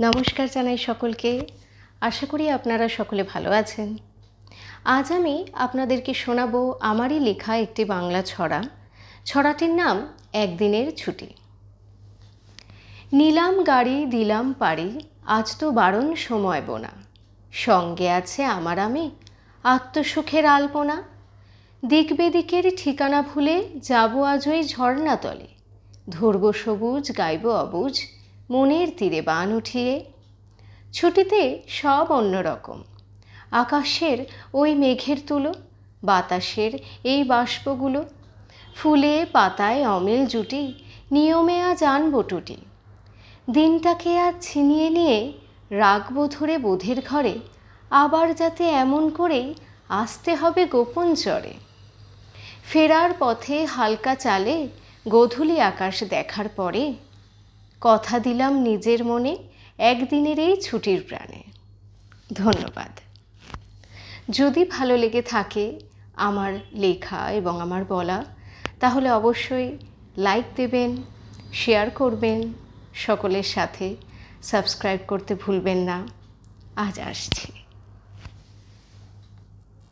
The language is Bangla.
নমস্কার জানাই সকলকে। আশা করি আপনারা সকলে ভালো আছেন। আজ আমি আপনাদেরকে শোনাবো আমারই লেখা একটি বাংলা ছড়া। ছড়াটির নাম একদিনের ছুটি। নিলাম গাড়ি দিলাম পাড়ি, আজ তো বারণ সময় বোনা। সঙ্গে আছে আমার আমি আত্মসুখের আলপনা। দিক বেদিকের ঠিকানা ভুলে যাব আজ ওই ঝর্ণাতলে। ধরব সবুজ, গাইব অবুজ মনের তীরে বান উঠিয়ে, ছুটিতে সব অন্যরকম আকাশের ওই মেঘের তুলো, বাতাসের এই বাষ্পগুলো, ফুলে পাতায় অমিল জুটি, নিয়মে আজ আনব টুটি। দিনটাকে আজ ছিনিয়ে নিয়ে রাখব ধরে বোধের ঘরে, আবার যাতে এমন করেই আসতে হবে গোপন চরে। ফেরার পথে হালকা চালে গোধূলি আকাশ দেখার পরে কথা দিলাম নিজের মনে, একদিনের এই ছুটির প্রাণে। ধন্যবাদ। যদি ভালো লেগে থাকে আমার লেখা এবং আমার বলা, তাহলে অবশ্যই লাইক দেবেন শেয়ার করবেন, সকলের সাথে সাবস্ক্রাইব করতে ভুলবেন না। আজ আসছি।